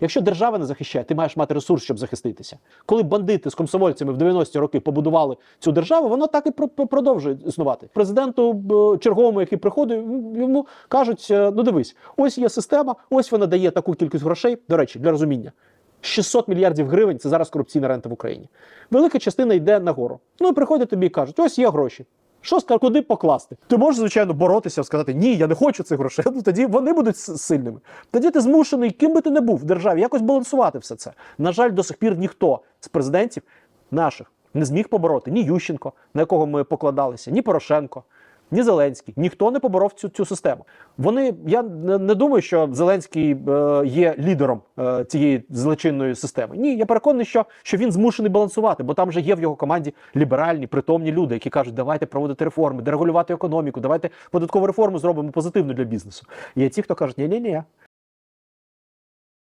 Якщо держава не захищає, ти маєш мати ресурс, щоб захиститися. Коли бандити з комсомольцями в 90-ті роки побудували цю державу, воно так і про- про- продовжує існувати. Президенту е, черговому, який приходить, йому кажуть: е, ну дивись, ось є система, ось вона дає таку кількість грошей. До речі, для розуміння. 600 мільярдів гривень це зараз корупційна рента в Україні. Велика частина йде нагору. Ну і приходять тобі і кажуть: ось є гроші. Що куди покласти? Ти можеш, звичайно, боротися, сказати, ні, я не хочу цих грошей. Ну тоді вони будуть сильними. Тоді ти змушений, ким би ти не був в державі, якось балансувати все це. На жаль, до сих пір ніхто з президентів наших не зміг побороти ні Ющенко, на якого ми покладалися, ні Порошенко. Ні Зеленський, ніхто не поборов цю, цю систему. Вони я не, думаю, що Зеленський е, є лідером е, цієї злочинної системи. Ні, я переконаний, що, що він змушений балансувати, бо там же є в його команді ліберальні, притомні люди, які кажуть, давайте проводити реформи, дерегулювати економіку, давайте податкову реформу зробимо позитивну для бізнесу. Є ті, хто кажуть, ні, ні, ні,